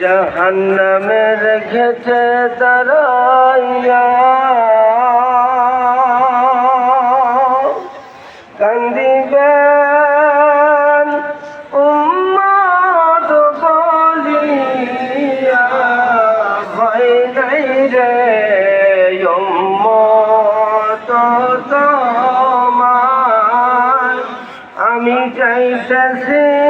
জাহান্নামে রেখেছে তারাইয়া কান্দিবেন উম্মাদ বলিয়া ভাই আমি চাইতেছি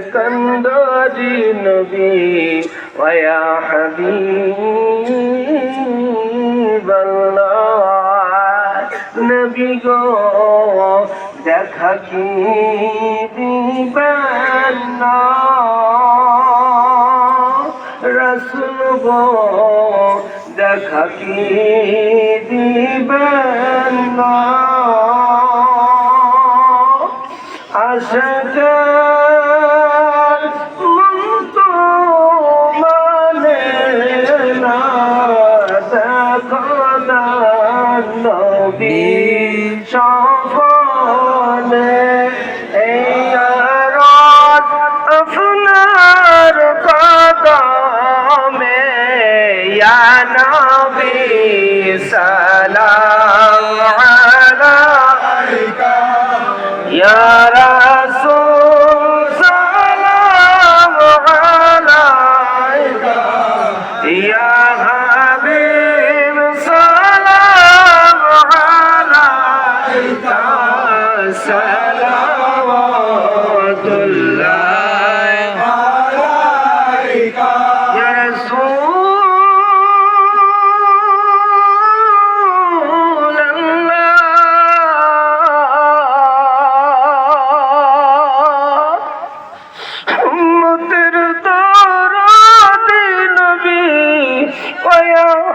কন্দাজি নবী ওয়া হাবিব আল্লাহ নবী গো, দেখা কি দিবেন না রসুল গো, দেখা কি দিবেন না আশকে নবী সফলে এই রাত আপনার কদমে। ইয়া নবী সালাম আলাইকা। ইয়া রাসূল ويا